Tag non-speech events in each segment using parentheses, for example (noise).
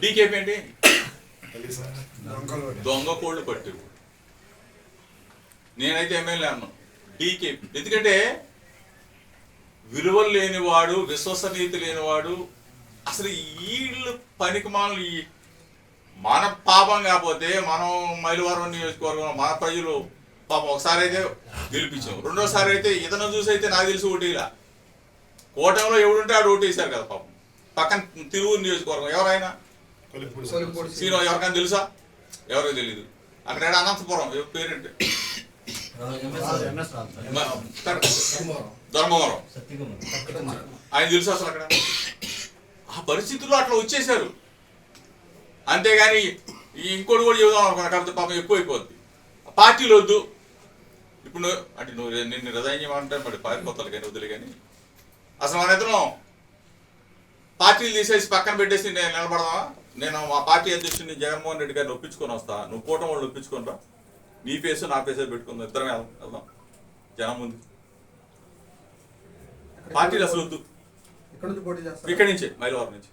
డీకేపీ ఏంటి? దొంగ కోళ్ళు పట్టు నేనైతే ఎమ్మెల్యే అన్నాను డీకేపీ ఎందుకంటే విలువలు లేనివాడు విశ్వసనీయత లేనివాడు అసలు వీళ్ళు పనికి మానలు మన పాపం కాకపోతే మనం మైలవరం నియోజకవర్గం మన ప్రజలు పాపం ఒకసారి అయితే గెలిపించాం. రెండోసారి అయితే ఇతను చూసి అయితే నాకు తెలిసి ఓటీలా కూటమిలో ఎవడుంటే ఆడు ఓటేశారు కదా పాపం. పక్కన తిరువురు నియోజకవర్గం ఎవరైనా? ఎవరికైనా తెలుసా? ఎవరికి తెలియదు అక్కడ అనంతపురం పేరేంటి? ధర్మవరం. ఆయన తెలుసు అసలు అక్కడ? ఆ పరిస్థితుల్లో అట్లా వచ్చేసారు. అంతేగాని ఇంకోటి కూడా చెబుదాం అనుకున్నా కాకపోతే పాపం ఎక్కువ అయిపోద్ది. పార్టీలు వద్దు. ఇప్పుడు అంటే నువ్వు నిన్ను రిజైన్ చేయమంటే మరి పారిపోతారు కానీ వదిలే కానీ. అసలు మన ఇద్దరం పార్టీలు తీసేసి పక్కన పెట్టేసి నేను నిలబడదామా? నేను మా పార్టీ అధ్యక్షుడిని జగన్మోహన్ రెడ్డి గారిని ఒప్పించుకొని వస్తా. నువ్వు కూటమి వాళ్ళు ఒప్పించుకొని రా. నీ ఫేస్ నా ఫేస్ పెట్టుకుందాం. ఇద్దరం వెళ్దాం. వెళ్దాం. జనం ముందు. పార్టీలు అసలు వద్దు. ఇక్కడ నుంచి మైలవరం నుంచి.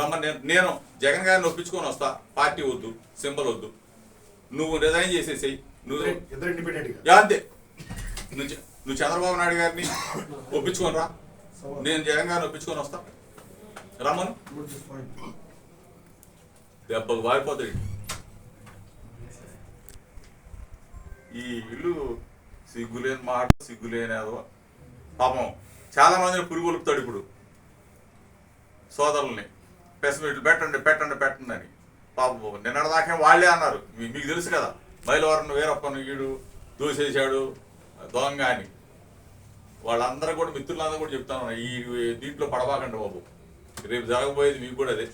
రమ్మని నేను జగన్ గారిని ఒప్పించుకొని వస్తా. పార్టీ వద్దు. సింబల్ వద్దు. నువ్వు రిజైన్ చేసేసేయి. నువ్వు ఇద్దరు ఇండిపెండెంట్గా. యా అంతే. నువ్వు చంద్రబాబు నాయుడు గారిని (laughs) ఒప్పించుకొని రా. నేను జగన్ గారిని ఒప్పించుకొని వస్తా. రమ్మను. దెబ్బకు వారిపోతాడు ఈ ఇల్లు సిగ్గులేని మాట సిగ్గులేని అదవ పాపం చాలా మందిని పురుగు ఒలుపుతాడు ఇప్పుడు. సోదరుల్ని. పెసమిట్లు పెట్టండి పెట్టండి పెట్టండి అని. పాపం నిన్నటిదాకా వాళ్ళే అన్నారు. మీకు తెలుసు కదా. మైలవరం వీరప్పను వీడు దూసేశాడు. దొంగ అని. వాళ్ళందరూ కూడా మిత్రులందరూ కూడా చెప్తాను ఈ దీంట్లో పడబాకండి బాబు. రేపు జరగబోయేది మీకు కూడా అదే.